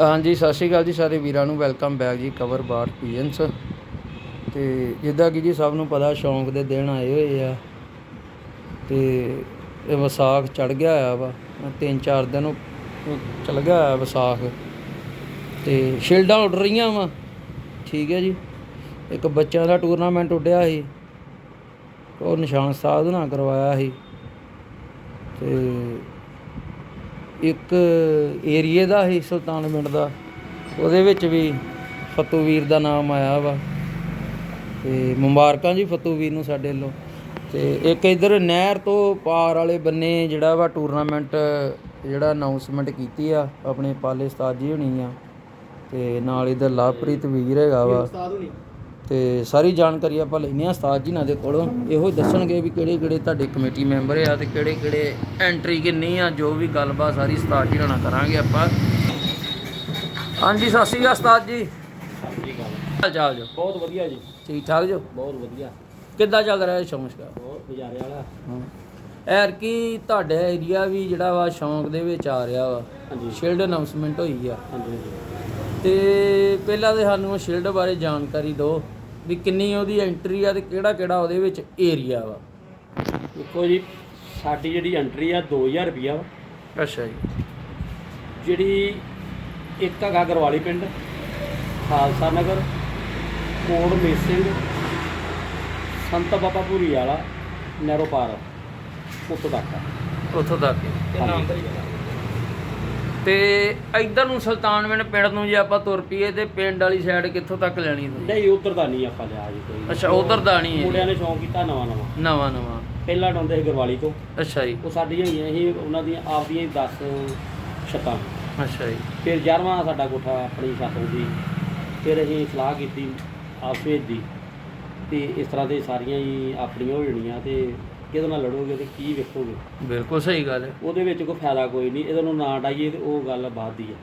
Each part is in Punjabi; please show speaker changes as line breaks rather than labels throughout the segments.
ਹਾਂਜੀ, ਸਤਿ ਸ਼੍ਰੀ ਅਕਾਲ ਜੀ ਸਾਰੇ ਵੀਰਾਂ ਨੂੰ। ਵੈਲਕਮ ਬੈਕ ਜੀ ਕਵਰ ਬਾਰ ਪੀਐਨਸ। ਤੇ ਜਿੱਦਾਂ ਕਿ ਜੀ ਸਭ ਨੂੰ ਪਤਾ, ਸ਼ੌਂਕ ਦੇ ਦਿਨ ਆਏ ਹੋਏ ਆ। ਤੇ ਇਹ ਵਿਸਾਖ ਚੜ ਗਿਆ ਆ ਵਾ। ਤਿੰਨ ਚਾਰ ਦਿਨ ਚਲ ਗਿਆ ਆ ਵਿਸਾਖ। ਤੇ ਸ਼ਿਲਡਾਂ ਉੱਡ ਰਹੀਆਂ ਵਾ। ਠੀਕ ਹੈ ਜੀ। ਇੱਕ ਬੱਚਿਆਂ ਦਾ ਟੂਰਨਾਮੈਂਟ ਉੱਡਿਆ ਸੀ। ਉਹ ਨਿਸ਼ਾਨ ਸਾਹਿਬ ਨਾਲ ਕਰਵਾਇਆ ਸੀ। ਤੇ ਇੱਕ ਏਰੀਏ ਦਾ ਹੀ ਪਿੰਡ ਦਾ। ਉਹਦੇ ਵਿੱਚ ਵੀ ਫਤੂ ਵੀਰ ਦਾ ਨਾਮ ਆਇਆ ਵਾ। ਤੇ ਮੁਬਾਰਕਾਂ ਜੀ ਫਤੂ ਵੀਰ ਨੂੰ ਸਾਡੇ ਵੱਲੋਂ। ਤੇ ਇੱਕ ਇਧਰ ਨਹਿਰ ਤੋਂ ਪਾਰ ਵਾਲੇ ਬੰਨੇ ਜਿਹੜਾ ਵਾ ਟੂਰਨਾਮੈਂਟ ਜਿਹੜਾ ਅਨਾਉਂਸਮੈਂਟ ਕੀਤੀ ਆ, ਆਪਣੇ ਪਾਲੇ ਉਸਤਾਦ ਜੀ ਹੋਣੀ ਆ। ਤੇ ਨਾਲ ਇਧਰ ਲਵਪ੍ਰੀਤ ਵੀਰ ਹੈਗਾ ਵਾ। ਤੇ ਸਾਰੀ ਜਾਣਕਾਰੀ ਆਪਾਂ ਲੈਣੀ ਆ ਉਸਤਾਦ ਜੀ ਨਾਲ ਦੇ ਕੋਲੋਂ। ਇਹੋ ਹੀ ਦੱਸਣਗੇ ਵੀ ਕਿਹੜੇ ਕਿਹੜੇ ਤੁਹਾਡੇ ਕਮੇਟੀ ਮੈਂਬਰ ਆ ਤੇ ਕਿਹੜੇ ਕਿਹੜੇ ਐਂਟਰੀ ਕਿੰਨੀ ਆ ਜੋ ਵੀ ਗੱਲਬਾਤ ਸਾਰੀ ਉਸਤਾਦ ਜੀ ਨਾਲ ਕਰਾਂਗੇ ਆਪਾਂ। ਹਾਂਜੀ ਸਤਿ ਸ਼੍ਰੀ ਅਕਾਲ ਉਸਤਾਦ ਜੀ। ਹਾਲ ਚਾਲ ਜੋ
ਬਹੁਤ ਵਧੀਆ ਜੀ।
ਠੀਕ ਠਾਕ ਜੋ?
ਬਹੁਤ ਵਧੀਆ।
ਕਿੱਦਾਂ ਚੱਲ ਰਿਹਾ ਸ਼ੌਂਕ
ਬਹੁਤ ਨਜ਼ਾਰੇ ਵਾਲਾ।
ਹਾਂ। ਐਰ ਕੀ ਤੁਹਾਡੇ ਏਰੀਆ ਵੀ ਜਿਹੜਾ ਵਾ ਸ਼ੌਂਕ ਦੇ ਵਿੱਚ ਆ ਰਿਹਾ ਵਾ।
ਹਾਂਜੀ।
ਸ਼ੀਲਡ ਅਨਾਉਂਸਮੈਂਟ ਹੋਈ ਆ।
ਹਾਂਜੀ।
ਤੇ ਪਹਿਲਾਂ ਤੇ ਸਾਨੂੰ ਸ਼ੀਲਡ ਬਾਰੇ ਜਾਣਕਾਰੀ ਦਿਓ। ਵੀ ਕਿੰਨੀ ਉਹਦੀ ਐਂਟਰੀ ਆ ਤੇ ਕਿਹੜਾ ਕਿਹੜਾ ਉਹਦੇ ਵਿੱਚ ਏਰੀਆ ਵਾ।
ਦੇਖੋ ਜੀ ਸਾਡੀ ਜਿਹੜੀ ਐਂਟਰੀ ਆ 2000 ਰੁਪਿਆ ਵਾ।
ਅੱਛਾ ਜੀ।
ਜਿਹੜੀ ਇੱਕ ਹੈਗਾ ਗਰਵਾਲੀ ਪਿੰਡ ਖਾਲਸਾ ਨਗਰ ਕੋੜ ਮੇਸ ਸਿੰਘ ਸੰਤ ਬਾਬਾ ਭੂਰੀ ਵਾਲਾ ਨਹਿਰੋ ਪਾਰ ਉੱਥੋਂ ਤੱਕ ਆ।
ਉੱਥੋਂ ਤੱਕ।
ਹਾਂਜੀ।
ਤੇ ਇੱਧਰ ਨੂੰ ਸੁਲਤਾਨਵਿੰਡ ਪਿੰਡ ਨੂੰ ਜੇ ਆਪਾਂ ਤੁਰ ਪਈਏ ਤੇ ਪਿੰਡ ਵਾਲੀ ਸਾਈਡ ਕਿੱਥੋਂ ਤੱਕ ਲੈਣੀ ਤੁਸੀਂ?
ਨਹੀਂ ਉਧਰ ਦਾ ਨਹੀਂ ਆਪਾਂ ਲਿਆ ਜੀ ਕੋਈ।
ਅੱਛਾ ਉਧਰ ਦਾ ਨਹੀਂ
ਮੁੰਡਿਆਂ
ਹੈ
ਨੇ ਸ਼ੌਂਕ ਕੀਤਾ ਨਵਾਂ ਨਵਾਂ।
ਨਵਾਂ ਨਵਾਂ।
ਪਹਿਲਾਂ ਡਾਉਂਦੇ ਸੀ ਗਰਵਾਲੀ ਤੋਂ।
ਅੱਛਾ ਜੀ।
ਉਹ ਸਾਡੀਆਂ ਹੀ ਅਸੀਂ ਉਹਨਾਂ ਦੀਆਂ ਆਪਦੀਆਂ ਹੀ 10 ਛੱਤਾਂ।
ਅੱਛਾ ਜੀ।
ਫਿਰ 11ਵਾਂ ਸਾਡਾ ਕੋਠਾ ਆਪਣੀ ਛੱਤ ਦੀ ਫਿਰ ਅਸੀਂ ਸਲਾਹ ਕੀਤੀ ਆਪ ਦੀ ਤੇ ਇਸ ਤਰ੍ਹਾਂ ਦੇ ਸਾਰੀਆਂ ਹੀ ਆਪਣੀਆਂ ਹੋ ਜਾਣੀਆਂ ਤੇ ਕਿਹਦੇ ਨਾਲ ਲੜੋਗੇ ਤੇ ਕੀ ਵੇਖੋਗੇ?
ਬਿਲਕੁਲ ਸਹੀ ਗੱਲ ਹੈ।
ਉਹਦੇ ਵਿੱਚ ਕੋਈ ਫਾਇਦਾ ਕੋਈ ਨਹੀਂ ਇਹਦੇ ਨੂੰ ਨਾ ਡਾਈਏ ਤੇ ਉਹ ਗੱਲ ਬਾਅਦ ਦੀ ਹੈ।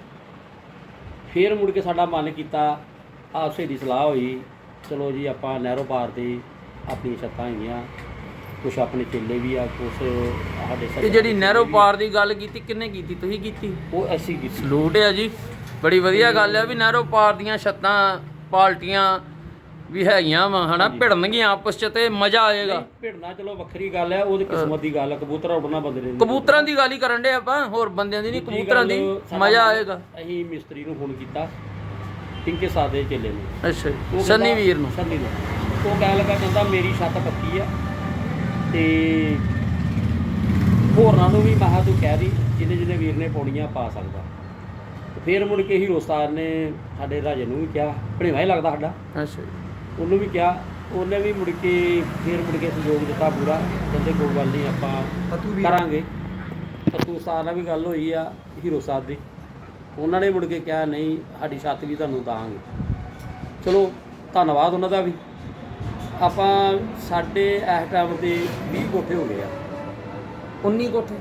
ਫਿਰ ਮੁੜ ਕੇ ਸਾਡਾ ਮਨ ਕੀਤਾ ਆਪਸੇ ਦੀ ਸਲਾਹ ਹੋਈ ਚਲੋ ਜੀ ਆਪਾਂ ਨਹਿਰੋ ਪਾਰ ਤੇ ਆਪਣੀ ਛੱਤਾਂ ਹੈਗੀਆਂ ਕੁਛ ਆਪਣੇ ਚੇਲੇ ਵੀ ਆ ਕੁਛ ਸਾਡੇ
ਇਹ ਜਿਹੜੀ ਨਹਿਰੋ ਪਾਰ ਦੀ ਗੱਲ ਕੀਤੀ ਕਿੰਨੇ ਕੀਤੀ? ਤੁਸੀਂ ਕੀਤੀ?
ਉਹ ਐਸੀ ਕੀਤੀ।
ਸਲੂਟ ਹੈ ਜੀ। ਬੜੀ ਵਧੀਆ ਗੱਲ ਹੈ ਵੀ ਨਹਿਰੋ ਪਾਰ ਦੀਆਂ ਛੱਤਾਂ ਪਾਲਟੀਆਂ ਵੀ ਹੈਗੀਆਂ ਵਾ ਹਨਾ? ਭਿੜਨਗੀਆਂ ਆਪਸ ਚ ਤੇ ਮਜ਼ਾ ਆਏਗਾ।
ਭਿੜਨਾ ਚਲੋ ਵੱਖਰੀ ਗੱਲ ਹੈ ਉਹਦੀ ਕਿਸਮਤ ਦੀ ਗੱਲ ਹੈ ਕਬੂਤਰ ਉੱਡਣਾ ਬੰਦੇ ਨੇ
ਕਬੂਤਰਾਂ ਦੀ ਗੱਲ ਹੀ ਕਰਨ ਦੇ ਆਪਾਂ ਹੋਰ ਬੰਦਿਆਂ ਦੀ ਨਹੀਂ ਕਬੂਤਰਾਂ ਦੀ ਮਜ਼ਾ ਆਏਗਾ।
ਅਸੀਂ ਮਿਸਤਰੀ ਨੂੰ ਫੋਨ ਕੀਤਾ ਪਿੰਕੇ ਸਾਦੇ ਚੇਲੇ ਨੂੰ।
ਅੱਛਾ ਸੰਨੀ ਵੀਰ ਨੂੰ।
ਸੰਨੀ ਨੂੰ। ਉਹ ਕਹਿਣ ਲੱਗਾ ਕਹਿੰਦਾ ਮੇਰੀ ਛੱਤ ਪੱਕੀ ਆ। ਤੇ ਹੋਰਨਾਂ ਨੂੰ ਵੀ ਮਹਾ ਤੂੰ ਕਹਿ ਦੀ ਜਿਹਨੇ ਜਿਹਨੇ ਵੀਰ ਨੇ ਪੌੜੀਆਂ ਪਾ ਸਕਦਾ। ਫਿਰ ਮੁੜ ਕੇ ਹੀਰੋ ਸਟਾਰ ਨੇ ਸਾਡੇ ਰਾਜੇ ਨੂੰ ਵੀ ਕਿਹਾ ਭਣੇਵਾ ਹੀ ਲੱਗਦਾ ਸਾਡਾ।
ਅੱਛਾ ਜੀ।
ਉਹਨੂੰ ਵੀ ਕਿਹਾ ਉਹਨੇ ਵੀ ਮੁੜ ਕੇ ਫਿਰ ਮੁੜ ਕੇ ਸਹਿਯੋਗ ਦਿੱਤਾ ਪੂਰਾ ਕਹਿੰਦੇ ਕੋਈ ਗੱਲ ਨਹੀਂ ਆਪਾਂ ਕਰਾਂਗੇ। ਫਤੂ ਸਾਹਿਬ ਨਾਲ ਵੀ ਗੱਲ ਹੋਈ ਆ ਹੀਰੋ ਸਾਹਿਬ ਦੀ। ਉਹਨਾਂ ਨੇ ਮੁੜ ਕੇ ਕਿਹਾ ਨਹੀਂ ਸਾਡੀ ਛੱਤ ਵੀ ਤੁਹਾਨੂੰ ਦਾਂਗੇ। ਚਲੋ ਧੰਨਵਾਦ ਉਹਨਾਂ ਦਾ ਵੀ। ਆਪਾਂ ਸਾਡੇ ਇਸ ਟਾਈਮ ਤੇ 20 ਕੋਠੇ ਹੋ ਗਏ ਆ।
19 ਕੋਠੇ।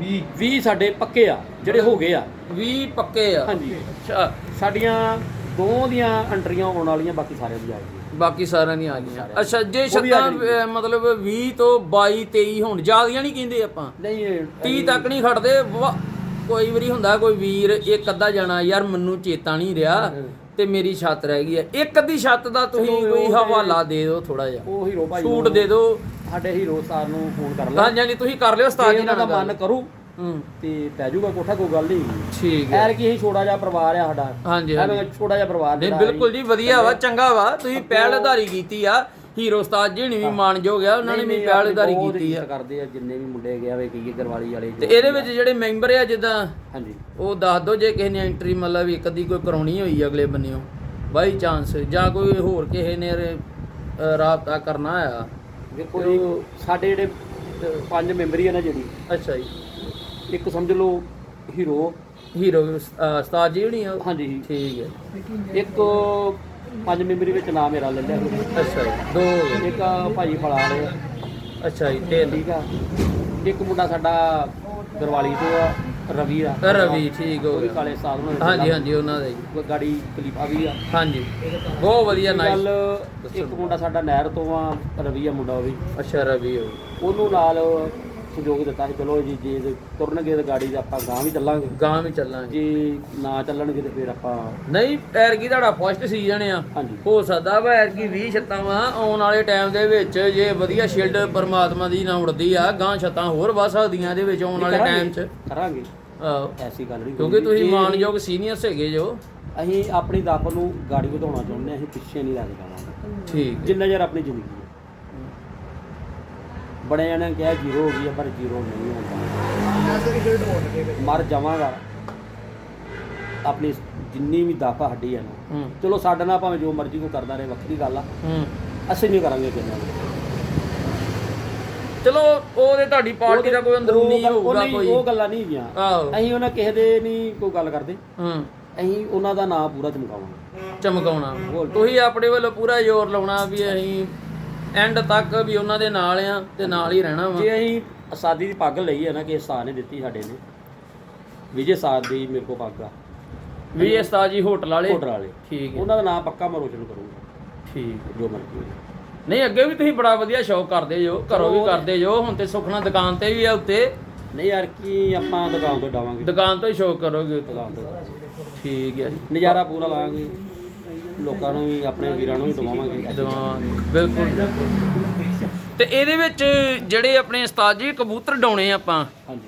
20 20 ਸਾਡੇ ਪੱਕੇ ਆ ਜਿਹੜੇ ਹੋ ਗਏ ਆ।
20 ਪੱਕੇ ਆ।
ਹਾਂਜੀ।
ਅੱਛਾ
ਸਾਡੀਆਂ ਦੋ ਦੀਆਂ ਅੰਟਰੀਆਂ ਆਉਣ ਵਾਲੀਆਂ ਬਾਕੀ ਸਾਰਿਆਂ ਦੀ ਆ ਗਈਆਂ।
ਬਾਕੀ ਸਾਰਿਆਂ ਦੀਆਂ ਆ ਗਈਆਂ। ਅੱਛਾ ਜੇ ਛੱਤਾਂ। ਅਹ, ਮਤਲਬ 20 ਤੋਂ 22 23 ਹੁਣ ਜ਼ਿਆਦੀਆਂ ਨਹੀਂ ਕਹਿੰਦੇ ਆਪਾਂ।
ਨਹੀਂ ਇਹ
30 ਤੱਕ ਨਹੀਂ ਖੜਦੇ। ਵਾ- ਕੋਈ ਵਾਰੀ ਹੁੰਦਾ ਕੋਈ ਵੀਰ ਇੱਕ ਅੱਧਾ ਜਾਣਾ ਯਾਰ ਮੈਨੂੰ ਚੇਤਾ ਨਹੀਂ ਰਿਹਾ ਤੇ ਮੇਰੀ ਛੱਤ ਰਹਿ ਗਈ ਹੈ। ਇੱਕ ਅੱਧੀ ਛੱਤ ਦਾ ਤੁਸੀਂ ਕੋਈ ਹਵਾਲਾ ਦੇ ਦਿਓ ਥੋੜਾ ਜਿਹਾ।
ਉਹ ਹੀਰੋ ਭਾਈ
ਛੂਟ
ਨੂੰ-
ਦੇ ਦਿਓ।
ਸਾਡੇ ਹੀਰੋ ਸਟਾਰ ਨੂੰ ਫੋਨ ਕਰ ਲਾ।
ਹਾਂਜੀ ਹਾਂਜੀ ਤੁਸੀਂ ਕਰ ਲਿਓ ਉਸਤਾਦ ਜੀ ਨਾਲ
ਮਨ। ਕਰੂ
ਹੂੰ।
ਤੇ ਪੈ ਜਾਊਗਾ ਕੋਠਾ ਕੋਈ ਗੱਲ ਨਹੀਂ
ਠੀਕ ਹੈ।
ਐਰ ਕੀ ਅਸੀਂ ਛੋਟਾ ਜਿਹਾ ਪਰਿਵਾਰ ਆ ਸਾਡਾ।
ਹਾਂਜੀ
ਐਵੇਂ
ਹਾਂਜੀ।
ਛੋਟਾ ਜਿਹਾ ਪਰਿਵਾਰ
ਨਹੀਂ
ਜਿਹੜਾ
ਬਿਲਕੁਲ ਜੀ ਵਧੀਆ ਵਾ ਚੰਗਾ। ਵਾ। ਤੁਸੀਂ ਪਹਿਲ ਆਧਾਰੀ ਕੀਤੀ ਆ। ਹੀਰੋ ਉਸਤਾਦ ਜੀ ਨੇ ਵੀ ਮਾਨਯੋਗ ਆ ਉਹਨਾਂ ਨੇ ਵੀ ਪਹਿਲ ਆਧਾਰੀ ਕੀਤੀ ਆ।
ਕਰਦੇ ਆ ਜਿੰਨੇ ਵੀ ਮੁੰਡੇ ਗਏ ਹੋਵੇ ਕਹੀਏ ਗਰਵਾਲੀ ਵਾਲੇ
ਤੇ ਇਹਦੇ ਵਿੱਚ ਜਿਹੜੇ ਮੈਂਬਰ ਆ ਜਿੱਦਾਂ
ਹਾਂਜੀ।
ਉਹ ਦੱਸ ਦਿਓ ਜੇ ਕਿਸੇ ਨੇ ਐਂਟਰੀ ਮਤਲਬ ਇੱਕ ਅੱਧੀ ਕੋਈ ਕਰਾਉਣੀ ਹੋਈ ਅਗਲੇ ਬੰਨਿਓ। ਬਾਈ ਚਾਂਸ ਜਾਂ ਕੋਈ ਹੋਰ ਕਿਸੇ ਨੇ ਅਹ, ਰਾਬਤਾ ਕਰਨਾ ਆ।
ਦੇਖੋ ਜੀ ਸਾਡੇ ਜਿਹੜੇ ਪੰਜ ਮੈਂਬਰ ਹੀ ਆ ਨਾ ਜਿਹੜੀ
ਅੱਛਾ ਜੀ।
ਇੱਕ ਸਮਝ ਲਓ ਹੀਰੋ।
ਹੀਰੋ ਅਹ, ਉਸਤਾਦ ਜੀ ਹੋਣੀ ਆ?
ਹਾਂਜੀ।
ਠੀਕ ਹੈ।
ਇੱਕ ਪੰਜ ਮੈਂਬਰੀ ਵਿੱਚ ਨਾਮ ਮੇਰਾ ਲੈ ਲਿਆ। ਹੋਇਆ।
ਅੱਛਾ ਜੀ ਦੋ ਹੋ ਗਏ।
ਇੱਕ ਭਾਈ ਫਲਾਣੇ
ਅੱਛਾ ਜੀ ਤਿੰਨ।
ਠੀਕ ਆ। ਇੱਕ ਮੁੰਡਾ ਸਾਡਾ ਗਰਵਾਲੀ ਤੋਂ ਆ ਰਵੀ ਆ।
ਰਵੀ ਠੀਕ ਹੋ
ਉਹ ਵੀ
ਗਿਆ।
ਕਾਲੇ ਸਾਧ ਨੂੰ
ਹਾਂਜੀ ਹਾਂਜੀ ਉਹਨਾਂ ਦਾ। ਜੀ
ਕੋਈ ਗਾੜੀ ਕਲੀਫਾ ਵੀ ਆ।
ਹਾਂਜੀ। ਬਹੁਤ ਵਧੀਆ
ਗੱਲ
ਨਾਈਸ
ਇੱਕ ਮੁੰਡਾ ਸਾਡਾ ਨਹਿਰ ਤੋਂ ਆ ਰਵੀ ਆ ਮੁੰਡਾ ਉਹ ਵੀ।
ਅੱਛਾ ਰਵੀ ਹੋ
ਉਹਨੂੰ ਨਾਲ ਸਹਿਯੋਗ ਦਿੱਤਾ ਸੀ ਚਲੋ ਜੀ ਜੇ ਤੁਰਨਗੇ ਤਾਂ ਗਾੜੀ ਦਾ ਆਪਾਂ ਗਾਂ ਵੀ ਚੱਲਾਂਗੇ।
ਗਾਂ ਵੀ ਚੱਲਾਂਗੇ।
ਜੇ ਨਾ ਚੱਲਣਗੇ ਤੇ ਫਿਰ ਆਪਾਂ
ਨਹੀਂ ਐਰਕੀ ਤੁਹਾਡਾ ਫਸਟ ਸੀਜ਼ਨ ਆ।
ਹਾਂਜੀ।
ਹੋ ਸਕਦਾ ਵਾ ਐਰਕੀ 20 ਛੱਤਾਂ ਵਾ ਆਉਣ ਵਾਲੇ ਟਾਈਮ ਦੇ ਵਿੱਚ ਜੇ ਵਧੀਆ ਸ਼ੀਲਡ ਪਰਮਾਤਮਾ ਦੀ ਨਾ ਉੜਦੀ ਆ ਗਾਂ ਛੱਤਾਂ ਹੋਰ ਵਧ ਸਕਦੀਆਂ ਇਹਦੇ ਵਿੱਚ ਆਉਣ ਵਾਲੇ ਟਾਈਮ 'ਚ।
ਕਰਾਂਗੇ।
ਆਹੋ।
ਐਸੀ ਗੱਲ ਨਹੀਂ
ਕਿਉਂਕਿ ਤੁਸੀਂ ਮਾਨਯੋਗ ਸੀਨੀਅਰਸ ਹੈਗੇ ਜੋ।
ਅਸੀਂ ਆਪਣੀ ਦਾਪ ਨੂੰ ਗਾੜੀ ਵਧਾਉਣਾ ਚਾਹੁੰਦੇ ਹਾਂ ਅਸੀਂ ਪਿੱਛੇ ਨਹੀਂ ਲੈ ਕੇ ਜਾਵਾਂਗੇ
ਠੀਕ
ਜਿੰਨਾ ਚਿਰ ਆਪਣੀ ਜ਼ਿੰਦਗੀ ਹੈ। ਬੜੇ ਜਣੇ ਕਿਹਾ ਜ਼ੀਰੋ ਹੋ ਗਈ ਹੈ ਪਰ ਜ਼ੀਰੋ ਨਹੀਂ ਹੁੰਦਾ ਮਰ ਜਾਵਾਂਗਾ। ਆਪਣੀ ਜਿੰਨੀ ਵੀ ਦਾਫਾ ਹੱਡੀ ਹੈ ਨਾ
ਹੂੰ।
ਚਲੋ ਸਾਡੇ ਨਾਲ ਭਾਵੇਂ ਜੋ ਮਰਜ਼ੀ ਕੋ ਕਰਦਾ ਰਹੇ ਵੱਖਰੀ ਗੱਲ ਆ।
ਹੂੰ।
ਅਸੀਂ ਨਹੀਂ ਕਰਾਂਗੇ ਕਿਸੇ ਨਾਲ।
ਚਲੋ ਉਹ ਤੇ ਤੁਹਾਡੀ ਪਾਰਟੀ ਦਾ ਕੋਈ ਅੰਦਰੂਨੀ ਹੋਊਗਾ ਕੋਈ।
ਉਹ ਗੱਲਾਂ ਨਹੀਂ
ਆਹੋ।
ਅਸੀਂ ਉਹਨਾਂ ਕਿਸੇ ਦੇ ਨਹੀਂ ਕੋਈ ਗੱਲ ਕਰਦੇ।
ਹੂੰ।
ਅਸੀਂ ਉਹਨਾਂ ਦਾ ਨਾਮ ਪੂਰਾ ਚਮਕਾਵਾਂਗੇ
ਚਮਕਾਉਣਾ। ਤੁਸੀਂ ਆਪਣੇ ਵੱਲੋਂ ਪੂਰਾ ਜ਼ੋਰ ਲਾਉਣਾ ਵੀ ਅਸੀਂ ਐਂਡ ਤੱਕ ਵੀ ਉਹਨਾਂ ਦੇ ਨਾਲ ਆ ਤੇ ਨਾਲ ਹੀ ਰਹਿਣਾ ਵਾ।
ਜੇ ਅਸੀਂ ਆਜ਼ਾਦੀ ਦੀ ਪੱਗ ਲਈ ਹੈ ਨਾ ਕਿ ਸਾਹ ਨੇ ਦਿੱਤੀ ਸਾਡੇ ਨੇ। ਵਿਜੇ ਸਾਧ ਦੀ ਮੇਰੇ ਕੋਲ ਪੱਗ ਆ।
ਵੀ ਇਹ ਉਸਤਾਦ ਜੀ ਹੋਟਲ ਵਾਲੇ।
ਹੋਟਲ ਵਾਲੇ।
ਠੀਕ ਹੈ।
ਉਹਨਾਂ ਦਾ ਨਾਮ ਪੱਕਾ ਮੈਂ ਰੋਸ਼ਨ ਕਰੂੰਗਾ।
ਠੀਕ
ਜੋ ਮਰਜ਼ੀ ਹੋਵੇ।
ਨਹੀਂ ਅੱਗੇ ਵੀ ਤੁਸੀਂ ਬੜਾ ਵਧੀਆ ਸ਼ੌਕ ਕਰਦੇ ਜੋ ਘਰੋਂ ਵੀ ਕਰਦੇ ਜੋ ਹੁਣ ਤੇ ਸੁਖਣਾ ਦੁਕਾਨ ਤੇ ਵੀ ਆ ਉੱਤੇ।
ਨਹੀਂ ਯਾਰ ਕੀ ਆਪਾਂ ਦੁਕਾਨ ਤੋਂ ਡਾਵਾਂਗੇ?
ਦੁਕਾਨ ਤੋਂ ਹੀ ਸ਼ੌਕ ਕਰੋਗੇ
ਦੁਕਾਨ ਤੋਂ।
ਠੀਕ ਹੈ ਜੀ।
ਨਜ਼ਾਰਾ ਪੂਰਾ ਲਾਵਾਂਗੇ। ਲੋਕਾਂ ਨੂੰ ਵੀ ਆਪਣੇ ਵੀਰਾਂ ਨੂੰ ਵੀ ਦਵਾਵਾਂਗੇ।
ਦੀਵਾਨ ਬਿਲਕੁਲ ਤੇ ਇਹਦੇ ਵਿੱਚ ਜਿਹੜੇ ਆਪਣੇ ਉਸਤਾਦ ਜੀ ਕਬੂਤਰ ਡਾਉਣੇ ਆਪਾਂ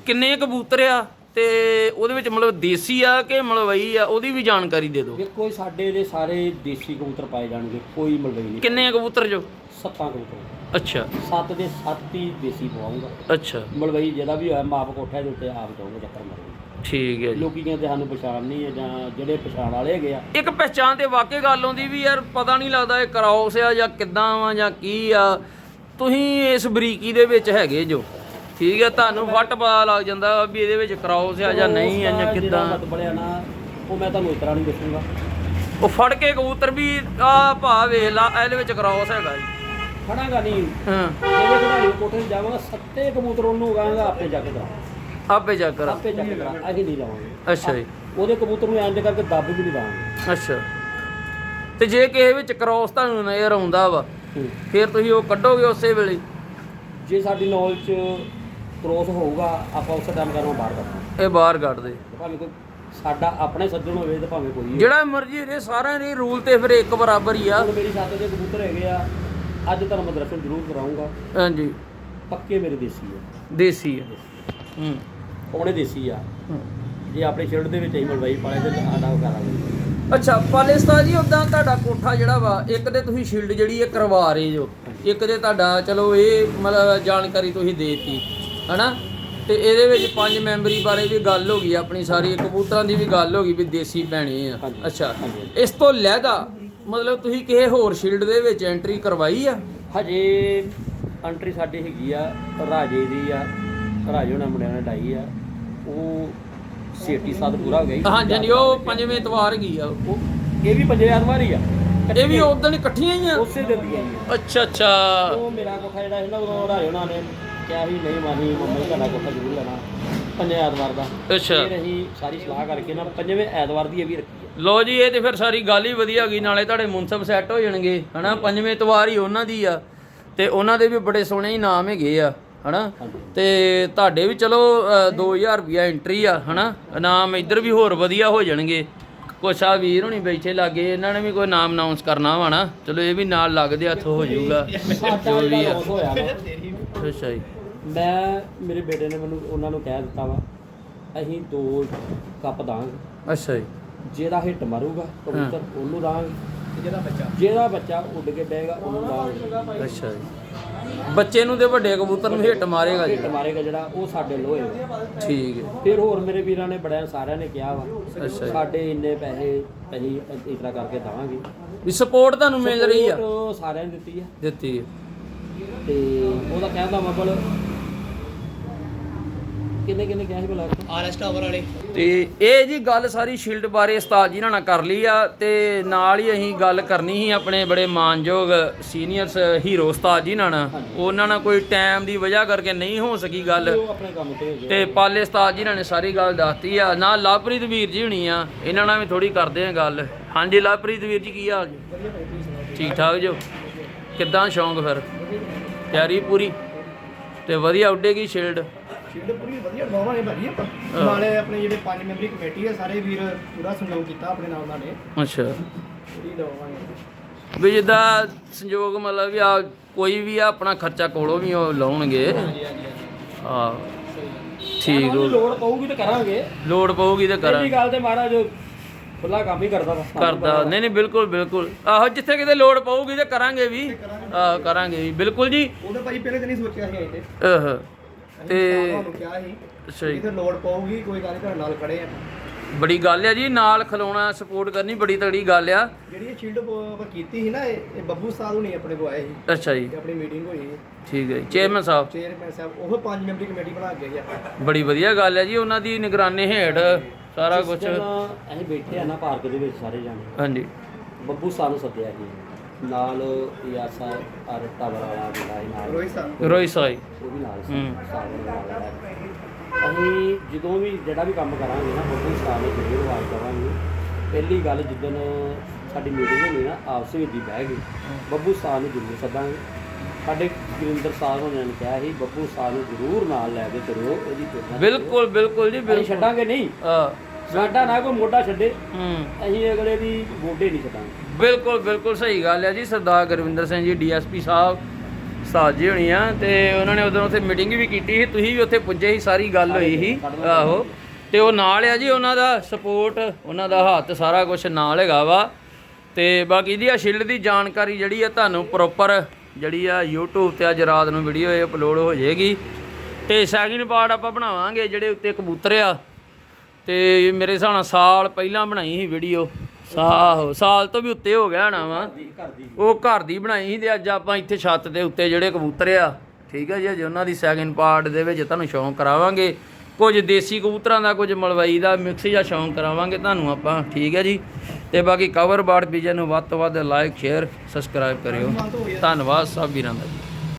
ਕਿੰਨੇ ਕਬੂਤਰ ਆ? ਤੇ ਉਹਦੇ ਵਿੱਚ ਮਤਲਬ ਦੇਸੀ ਆ ਕਿ ਮਲਵਈ ਆ? ਉਹਦੀ ਵੀ ਜਾਣਕਾਰੀ ਦੇ ਦਿਓ।
ਇਹ ਸਾਡੇ ਦੇ ਸਾਰੇ ਦੇਸੀ ਕਬੂਤਰ ਪਾਏ ਜਾਣਗੇ ਕੋਈ ਮਲਵਈ ਨਹੀਂ।
ਕਿੰਨੇ ਕਬੂਤਰ ਜੋ?
ਸੱਤਾਂ ਕਬੂਤਰ।
ਅੱਛਾ।
ਸੱਤ ਦੇ ਸੱਤ ਹੀ ਦੇਸੀ ਪਵਾਉਂਗਾ।
ਅੱਛਾ।
ਮਲਵਈ ਜਿਹੜਾ ਵੀ ਹੋਇਆ ਮਾਪ ਕੋਠੇ ਦੇ ਉੱਤੇ ਆਪ ਜਾਊਗਾ ਚੱਕਰ ਮਾਰੂਗਾ।
ਠੀਕ ਹੈ ਜੀ।
ਲੋਕੀ ਕਹਿੰਦੇ ਸਾਨੂੰ ਪਛਾਣ ਨਹੀਂ ਹੈ ਜਾਂ ਜਿਹੜੇ ਪਛਾਣ ਵਾਲੇ ਹੈਗੇ ਆ।
ਇੱਕ ਪਹਿਚਾਨ ਤੇ ਵਾਕਈ ਗੱਲ ਆਉਂਦੀ ਵੀ ਯਾਰ ਪਤਾ ਨਹੀਂ ਲੱਗਦਾ ਇਹ ਕਰਾਉਸ ਆ ਜਾਂ ਕਿੱਦਾਂ ਵਾ ਜਾਂ ਕੀ ਆ। ਤੁਸੀਂ ਇਸ ਬਰੀਕੀ ਦੇ ਵਿੱਚ ਹੈਗੇ ਜੋ। ਠੀਕ ਹੈ ਤੁਹਾਨੂੰ ਫੱਟ ਪਤਾ ਲੱਗ ਜਾਂਦਾ ਵਾ ਇਹਦੇ ਵਿੱਚ ਕਰਾਉਸ ਆ ਜਾਂ ਨਹੀਂ ਆ ਜਾਂ ਕਿੱਦਾਂ।
ਮਤ ਬੜਿਆ ਨਾ ਉਹ ਮੈਂ ਤੁਹਾਨੂੰ ਇਸ ਤਰ੍ਹਾਂ ਨਹੀਂ ਦੱਸੂਗਾ।
ਉਹ ਫੜ ਕੇ ਕਬੂਤਰ ਵੀ ਆ ਭਾ ਵੇਖ ਲਾ ਇਹਦੇ ਵਿੱਚ ਕਰਾਉਸ ਹੈਗਾ ਜੀ।
ਖੜਾਂਗਾ ਨਹੀਂ।
ਹਾਂ।
ਜਿਹੜੇ ਖਿਡਾਰੀ ਕੋਠੇ ਜਾਵਾਂਗਾ ਸੱਤੇ ਕਬੂਤਰ ਉਹਨੂੰ ਉਗਾਵਾਂਗਾ ਆਪੇ ਜਾ ਕੇ ਦਰਾਂ
ਆਪੇ ਜਾ ਕਰ
ਆਪੇ ਜਾ ਕੇ ਦਰਾਂ ਅਸੀਂ ਨਹੀਂ ਲਾਵਾਂਗੇ।
ਅੱਛਾ ਜੀ।
ਉਹਦੇ ਕਬੂਤਰ ਨੂੰ ਇੰਜ ਕਰਕੇ ਦੱਬ ਵੀ ਨਹੀਂ ਦਾਂਗੇ
ਅੱਛਾ। ਤੇ ਜੇ ਕਿਸੇ ਵਿੱਚ ਕਰਾਉਸ ਤੁਹਾਨੂੰ ਨਜ਼ਰ ਆਉਂਦਾ ਵਾ ਫਿਰ ਤੁਸੀਂ ਉਹ ਕੱਢੋਗੇ ਉਸੇ ਵੇਲੇ?
ਜੇ ਸਾਡੀ ਨੌਲੇਜ ਚ ਕ੍ਰੋਸ ਹੋਊਗਾ ਆਪਾਂ ਉਸ ਟਾਈਮ ਕਰਨਾ ਬਾਹਰ ਕਰਨਾ
ਇਹ ਬਾਹਰ ਕੱਢ ਦੇ।
ਭਾਵੇਂ ਕੋਈ ਸਾਡਾ ਆਪਣਾ ਸੱਜਣ ਹੋਵੇ ਤੇ ਭਾਵੇਂ ਕੋਈ।
ਜਿਹੜਾ ਮਰਜ਼ੀ ਰੇ ਸਾਰਿਆਂ ਦੇ ਰੂਲ ਤੇ ਫਿਰ ਇੱਕ ਬਰਾਬਰ ਹੀ ਆ।
ਹੁਣ ਮੇਰੀ ਛੱਤ ਦੇ ਕਬੂਤਰ ਹੈਗੇ ਆ ਅੱਜ ਤੁਹਾਨੂੰ ਮੈਂ ਦਰਸ਼ਨ ਜ਼ਰੂਰ ਕਰਾਉਂਗਾ
ਹਾਂਜੀ।
ਪੱਕੇ ਮੇਰੇ ਦੇਸੀ ਆ।
ਦੇਸੀ ਆ। ਹੂੰ।
ਪੌਣੇ ਦੇਸੀ ਆ। ਜੇ ਆਪਣੇ ਸ਼ਿਲਡ ਦੇ ਵਿੱਚ ਹੀ ਮਲਵਾਈ ਪਾਲੇ ਤੇ ਆਡਾ ਕਰਾਂਗੇ
ਅੱਛਾ ਪਾਲਿਸਤਾਨ ਜੀ ਉਦਾਂ ਤੁਹਾਡਾ ਕੋਠਾ ਜਿਹੜਾ ਵਾ ਇੱਕ ਤੇ ਤੁਸੀਂ ਸ਼ੀਲਡ ਜਿਹੜੀ ਇਹ ਕਰਵਾ ਰਹੇ ਜੋ ਇੱਕ ਤੇ ਤੁਹਾਡਾ ਚਲੋ ਇਹ ਮਤਲਬ ਜਾਣਕਾਰੀ ਤੁਸੀਂ ਦੇਤੀ ਹਨਾ ਤੇ ਇਹਦੇ ਵਿੱਚ ਪੰਜ ਮੈਂਬਰੀ ਬਾਰੇ ਵੀ ਗੱਲ ਹੋ ਗਈ ਆਪਣੀ ਸਾਰੀ ਕਬੂਤਰਾਂ ਦੀ ਵੀ ਗੱਲ ਹੋ ਗਈ ਵੀ ਦੇਸੀ ਪੈਣੇ ਆ
ਹਾਂਜੀ।
ਅੱਛਾ
ਹਾਂਜੀ।
ਇਸ ਤੋਂ ਲਹਿਦਾ ਮਤਲਬ ਤੁਸੀਂ ਕਿਸੇ ਹੋਰ ਸ਼ੀਲਡ ਦੇ ਵਿੱਚ ਐਂਟਰੀ ਕਰਵਾਈ ਆ
ਹਜੇ ਐਂਟਰੀ ਸਾਡੀ ਹੈਗੀ ਆ ਰਾਜੇ ਦੀ ਆ ਰਾਜੇ ਉਹਨਾਂ ਮੁੰਡਿਆਂ ਨੇ ਡਾਈ ਆ ਉਹ ਸੇਫਟੀ ਸਾਧ ਪੂਰਾ ਹੋ ਗਿਆ ਜੀ।
ਹਾਂਜੀ ਹਾਂਜੀ ਉਹ ਪੰਜਵੇਂ ਇਤਵਾਰ ਗਈ ਆ ਉਹ।
ਉਹ ਇਹ ਵੀ ਪੰਜੇ ਐਤਵਾਰ ਹੀ ਆ।
ਇਹ ਵੀ ਉਦੋਂ ਇਕੱਠੀਆਂ ਹੀ ਆ?
ਉਸੇ ਦਿਨ ਦੀ ਆ।
ਅੱਛਾ ਅੱਛਾ।
ਉਹ ਮੇਰਾ ਕੋਠਾ ਜਿਹੜਾ ਸੀ ਨਾ ਉਦੋਂ ਰਾਜੇ ਉਹਨਾਂ ਨੇ ਕਿਹਾ ਸੀ ਨਹੀਂ ਮਾਨੀ ਮੰਮੀ ਤੁਹਾਡਾ ਕੋਠਾ ਜ਼ਰੂਰ ਲੈਣਾ ਪੰਜੇ ਐਤਵਾਰ ਦਾ।
ਅੱਛਾ।
ਫਿਰ ਅਸੀਂ ਸਾਰੀ ਸਲਾਹ ਕਰਕੇ ਨਾ ਪੰਜਵੇਂ ਐਤਵਾਰ ਦੀ ਇਹ ਵੀ ਰੱਖੀ ਆ।
ਲੋ ਜੀ ਇਹ ਤੇ ਫਿਰ ਸਾਰੀ ਗੱਲ ਹੀ ਵਧੀਆ ਗਈ ਨਾਲੇ ਤੁਹਾਡੇ ਮੁਨਸਬ ਸੈੱਟ ਹੋ ਜਾਣਗੇ ਹਨਾ? ਪੰਜਵੇਂ ਇਤਵਾਰ ਹੀ ਉਹਨਾਂ ਦੀ ਆ ਤੇ ਉਹਨਾਂ ਦੇ ਵੀ ਬੜੇ ਸੋਹਣੇ ਇਨਾਮ ਹੈਗੇ ਆ। ਹਨਾ। ਤੇ ਤੁਹਾਡੇ ਵੀ ਚਲੋ ਅ, 2000 ਰੁਪਿਆ ਐਂਟਰੀ ਆ ਹਨਾ? ਇਨਾਮ ਇੱਧਰ ਵੀ ਹੋਰ ਵਧੀਆ ਹੋ ਜਾਣਗੇ। ਕੁਛ ਆ ਵੀਰ ਹੁਣੀ ਬੈਠੇ ਲਾਗੇ ਇਹਨਾਂ ਨੇ ਵੀ ਕੋਈ ਨਾਮ ਅਨਾਉਂਸ ਕਰਨਾ ਵਾ ਨਾ। ਚਲੋ ਇਹ ਵੀ ਨਾਲ ਲੱਗਦੇ ਹੱਥ ਹੋ ਜਾਊਗਾ। ਜੋ ਵੀ
ਜਿਹੜਾ
ਆ। ਅੱਛਾ ਜੀ।
ਮੈਂ ਮੇਰੇ ਬੇਟੇ ਨੇ ਮੈਨੂੰ ਉਹਨਾਂ ਨੂੰ ਕਹਿ ਦਿੱਤਾ ਵਾ ਅਸੀਂ ਦੋ ਕੱਪ ਦਾਂਗੇ।
ਅੱਛਾ ਜੀ।
ਜਿਹਦਾ ਹਿੱਟ ਮਾਰੂਗਾ ਕਬੂਤਰ ਉਹਨੂੰ ਦਾਂਗੇ। ਜਿਹਦਾ ਬੱਚਾ। ਜਿਹਦਾ ਬੱਚਾ ਉੱਡ ਕੇ ਬਹਿਗਾ ਉਹਨੂੰ ਦਾਂਗੇ।
ਅੱਛਾ ਜੀ। ਬੱਚੇ ਨੂੰ ਤੇ ਵੱਡੇ ਕਬੂਤਰ ਨੂੰ ਹਿੱਟ ਮਾਰੇਗਾ ਜੀ
ਹਿੱਟ ਮਾਰੇਗਾ ਜਿਹੜਾ ਉਹ ਸਾਡੇ ਲੋਹੇ
ਠੀਕ ਹੈ।
ਫਿਰ ਹੋਰ ਮੇਰੇ ਵੀਰਾਂ ਨੇ ਬੜਿਆਂ ਸਾਰਿਆਂ ਨੇ ਕਿਹਾ ਵਾ
ਅੱਛਾ ਜੀ।
ਸਾਡੇ ਇੰਨੇ ਪੈਸੇ ਅਸੀਂ ਇਸ ਤਰ੍ਹਾਂ ਕਰਕੇ ਦਵਾਂਗੇ।
ਵੀ ਸਪੋਰਟ ਤੁਹਾਨੂੰ ਮਿਲ ਰਹੀ ਆ।
Support ਸਾਰਿਆਂ ਨੇ ਦਿੱਤੀ ਆ।
ਦਿੱਤੀ ਹੈ
ਤੇ ਉਹਦਾ ਕਹਿਣ ਦਾ ਮਤਲਬ ਕਿੰਨੇ ਕਿੰਨੇ ਕਿਹਾ ਸੀ ਭਲਾ ਆਰਐਸ ਟਾਵਰ ਵਾਲੇ।
ਤੇ ਇਹ ਜੀ ਗੱਲ ਸਾਰੀ ਸ਼ੀਲਡ ਬਾਰੇ ਉਸਤਾਦ ਜੀ ਨਾਲ ਨਾ ਕਰ ਲਈ ਆ ਤੇ ਨਾਲ ਹੀ ਅਸੀਂ ਗੱਲ ਕਰਨੀ ਸੀ ਆਪਣੇ ਬੜੇ ਮਾਨਯੋਗ ਸੀਨੀਅਰਸ ਹੀਰੋ ਉਸਤਾਦ ਜੀ ਨਾਲ। ਉਹਨਾਂ ਨਾਲ ਕੋਈ ਟਾਈਮ ਦੀ ਵਜ੍ਹਾ ਕਰਕੇ ਨਹੀਂ ਹੋ ਸਕੀ ਗੱਲ।
ਤੇ
ਪਾਲੇ ਉਸਤਾਦ ਜੀ ਨੇ ਸਾਰੀ ਗੱਲ ਦੱਸਤੀ ਆ। ਨਾਲ ਲਵਪ੍ਰੀਤ ਵੀਰ ਜੀ ਹੁਣੀ ਆ। ਇਹਨਾਂ ਨਾਲ ਵੀ ਥੋੜੀ ਕਰਦੇ ਆ ਗੱਲ। ਹਾਂਜੀ ਲਵਪ੍ਰੀਤ ਵੀਰ ਜੀ ਕੀ ਹਾਲ ਜੀ? ਠੀਕ ਠਾਕ ਜੋ? ਕਿੱਦਾਂ ਸ਼ੌਂਕ ਫਿਰ? ਤਿਆਰੀ ਪੂਰੀ? ਤੇ ਵਧੀਆ ਉੱਡੇਗੀ ਸ਼ੀਲਡ?
ਸ਼ੀਲਡ ਪੂਰੀ ਵਧੀਆ ਲਵਾਵਾਂਗੇ ਭਾਜੀ ਆਪਾਂ ਨਾਲੇ ਆਪਣੇ ਜਿਹੜੇ ਪੰਜ ਮੈਂਬਰੀ ਕਮੇਟੀ ਹੈ ਸਾਰੇ ਵੀਰ ਪੂਰਾ ਸਹਿਯੋਗ ਕੀਤਾ ਆਪਣੇ ਨਾਲ ਉਹਨਾਂ ਨੇ
ਅੱਛਾ।
ਪੂਰੀ ਲਵਾਵਾਂਗੇ
ਵੀ ਜਿੱਦਾਂ ਸੰਯੋਗ ਮਤਲਬ ਵੀ ਆ ਕੋਈ ਵੀ ਆ ਆਪਣਾ ਖਰਚਾ ਕੋਲੋਂ ਵੀ ਉਹ ਲਾਉਣਗੇ।
ਹਾਂਜੀ ਹਾਂਜੀ ਹਾਂਜੀ।
ਆ
ਸਹੀ
ਠੀਕ ਹੋ।
ਲੋੜ ਪਊਗੀ ਤਾਂ ਕਰਾਂਗੇ।
ਲੋੜ ਪਊਗੀ ਤੇ ਕਰਾਂ
ਪਹਿਲੀ ਗੱਲ ਤੇ ਮਹਾਰਾਜ ਖੁੱਲਾ ਕੰਮ ਹੀ ਕਰਦਾ ਵਾ।
ਕਰਦਾ। ਨਹੀਂ ਨਹੀਂ ਬਿਲਕੁਲ ਬਿਲਕੁਲ। ਆਹੋ ਜਿੱਥੇ ਕਿਤੇ ਲੋੜ ਪਊਗੀ ਤੇ ਕਰਾਂਗੇ ਵੀ। ਆਹ ਕਰਾਂਗੇ। ਵੀ। ਬਿਲਕੁਲ ਜੀ।
ਉਹਦੇ ਭਾਈ ਪਹਿਲੇ ਤਾਂ ਨਹੀਂ ਸੋਚਿਆ ਸੀ ਅਸੀਂ ਤੇ।
ਆਹ ਤੇ
ਕਿਹਾ ਸੀ
ਅੱਛਾ ਜੀ।
ਜਿੱਥੇ ਲੋੜ ਪਊਗੀ ਕੋਈ ਗੱਲ ਨਹੀਂ ਤੁਹਾਡੇ ਨਾਲ ਖੜੇ ਆ।
ਬੜੀ ਗੱਲ ਆ ਜੀ ਨਾਲ ਖਲੋਣਾ ਸਪੋਰਟ ਕਰਨੀ ਬੜੀ ਤਗੜੀ ਗੱਲ ਆ।
ਜਿਹੜੀ ਇਹ ਸ਼ੀਲਡ ਆਪਾਂ ਕੀਤੀ ਸੀ ਨਾ ਇਹ ਇਹ ਬੱਬੂ ਸਾਹਿਬ ਹੁਣੀ ਆਪਣੇ ਕੋ ਆਏ ਸੀ।
ਅੱਛਾ ਜੀ।
ਤੇ ਆਪਣੀ ਮੀਟਿੰਗ ਹੋਈ
ਠੀਕ ਹੈ ਜੀ। ਚੇਅਰਮੈਨ ਸਾਹਿਬ।
ਚੇਅਰਮੈਨ ਸਾਹਿਬ ਉਹ ਪੰਜ ਮੈਂਬਰੀ ਕਮੇਟੀ ਬਣਾ ਕੇ ਗਏ ਆ
ਬੜੀ ਵਧੀਆ ਗੱਲ ਹੈ ਜੀ ਉਹਨਾਂ ਦੀ ਨਿਗਰਾਨੀ ਹੇਠ ਸਾਰਾ ਕੁਝ
ਅਸੀਂ ਬੈਠੇ ਆ ਨਾ ਪਾਰਕ ਦੇ ਵਿੱਚ ਸਾਰੇ ਜਾਣੇ
ਹਾਂਜੀ।
ਬੱਬੂ ਸਾਨੂੰ ਸੱਦਿਆ ਸੀ। ਨਾਲ ਯਾਸਾ ਅਰ ਟਾਵਰ ਵਾਲਾ ਜਿਹੜਾ ਨਾਲ।
ਰੋਹਿਤ ਸਾਹਿਬ।
ਰੋਈ ਸਾਈ
ਉਹ ਵੀ ਨਾਲ ਸੀ
ਹੂੰ।
ਅਸੀਂ ਜਦੋਂ ਵੀ ਜਿਹੜਾ ਵੀ ਕੰਮ ਕਰਾਂਗੇ ਨਾ ਬੱਬੂ ਸਾਹਿਬ ਨੇ ਜ਼ਰੂਰ ਆਵਾਜ਼ ਕਰਾਂਗੇ ਪਹਿਲੀ ਗੱਲ ਜਿੱਦਣ ਸਾਡੀ ਮੀਟਿੰਗ ਹੋਣੀ ਨਾ ਆਪਸ ਵਿੱਚ ਹੀ ਬਹਿ ਗਏ। ਬੱਬੂ ਸਾਹਿਬ ਨੂੰ ਜ਼ਰੂਰ ਸੱਦਾਂਗੇ। ਸਾਡੇ ਗੁਰਿੰਦਰ ਸਾਹਿਬ ਹੋਣਾ ਨੇ ਕਿਹਾ ਸੀ ਬੱਬੂ ਸਾਹਿਬ ਨੂੰ ਜ਼ਰੂਰ ਨਾਲ ਲੈ ਕੇ ਚਲੋ ਇਹਦੀ ਪ੍ਰੇਰਨਾ
ਬਿਲਕੁਲ ਬਿਲਕੁਲ ਜੀ
ਅਸੀਂ
ਬਿਲਕੁਲ।
ਛੱਡਾਂਗੇ ਨਹੀਂ।
ਆ
ਸਾਡਾ ਨਾ ਕੋਈ ਮੋਢਾ ਛੱਡੇ
ਹੂੰ।
ਅਸੀਂ ਅਗਲੇ ਦੀ ਗੋਡੇ ਨਹੀਂ ਛੱਡਾਂਗੇ।
ਬਿਲਕੁਲ ਬਿਲਕੁਲ ਸਹੀ ਗੱਲ ਹੈ ਜੀ ਸਰਦਾਰ ਗੁਰਵਿੰਦਰ ਸਿੰਘ ਜੀ ਡੀਐਸਪੀ ਸਾਹਿਬ ਸਾਜ ਜੀ ਹੋਣੀ ਆ ਤੇ ਉਹਨਾਂ ਨੇ ਉਦੋਂ ਉੱਥੇ ਮੀਟਿੰਗ ਵੀ ਕੀਤੀ ਸੀ ਤੁਸੀਂ ਵੀ ਉੱਥੇ ਪੁੱਜੇ ਸੀ ਸਾਰੀ ਗੱਲ ਹੋਈ ਸੀ ਆਹੋ। ਤੇ ਉਹ ਨਾਲ ਆ ਜੀ ਉਹਨਾਂ ਦਾ ਸਪੋਰਟ ਉਹਨਾਂ ਦਾ ਹੱਥ ਸਾਰਾ ਕੁਝ ਨਾਲ ਹੈਗਾ ਵਾ। ਤੇ ਬਾਕੀ ਦੀ ਆ ਸ਼ਿਲਡ ਦੀ ਜਾਣਕਾਰੀ ਜਿਹੜੀ ਆ ਤੁਹਾਨੂੰ ਪ੍ਰੋਪਰ ਜਿਹੜੀ ਆ YouTube ਤੇ ਅੱਜ ਰਾਤ ਨੂੰ ਵੀਡੀਓ ਇਹ ਅਪਲੋਡ ਹੋ ਜਾਏਗੀ। ਤੇ ਸੈਕਿੰਡ ਪਾਰਟ ਆਪਾਂ ਬਣਾਵਾਂਗੇ ਜਿਹੜੇ ਉੱਤੇ ਕਬੂਤਰ ਆ ਤੇ ਮੇਰੇ ਹਿਸਾਬ ਨਾਲ ਸਾਲ ਪਹਿਲਾਂ ਬਣਾਈ ਸੀ ਵੀਡੀਓ ਸਾਲ ਸਾਲ ਤੋਂ ਵੀ ਉੱਤੇ ਹੋ ਗਿਆ ਹੋਣਾ ਵਾ। ਉਹ ਘਰ ਦੀ ਬਣਾਈ ਸੀ ਤੇ ਅੱਜ ਆਪਾਂ ਇੱਥੇ ਛੱਤ ਦੇ ਉੱਤੇ ਜਿਹੜੇ ਕਬੂਤਰ ਆ, ਠੀਕ ਹੈ ਜੀ, ਅੱਜ ਉਹਨਾਂ ਦੀ ਸੈਕਿੰਡ ਪਾਰਟ ਦੇ ਵਿੱਚ ਤੁਹਾਨੂੰ ਸ਼ੌਂਕ ਕਰਾਵਾਂਗੇ। ਕੁਝ ਦੇਸੀ ਕਬੂਤਰਾਂ ਦਾ, ਕੁਝ ਮਲਵਈ ਦਾ ਮਿਕਸ ਜਾਂ ਸ਼ੌਂਕ ਕਰਾਵਾਂਗੇ ਤੁਹਾਨੂੰ ਆਪਾਂ, ਠੀਕ ਹੈ ਜੀ। ਤੇ ਬਾਕੀ ਕਵਰ ਬਾਰਡ ਪੀਜਨ ਨੂੰ ਵੱਧ ਤੋਂ ਵੱਧ ਲਾਈਕ ਸ਼ੇਅਰ ਸਬਸਕ੍ਰਾਈਬ ਕਰਿਓ। ਧੰਨਵਾਦ ਸਭ ਵੀਰਾਂ ਦਾ ਜੀ।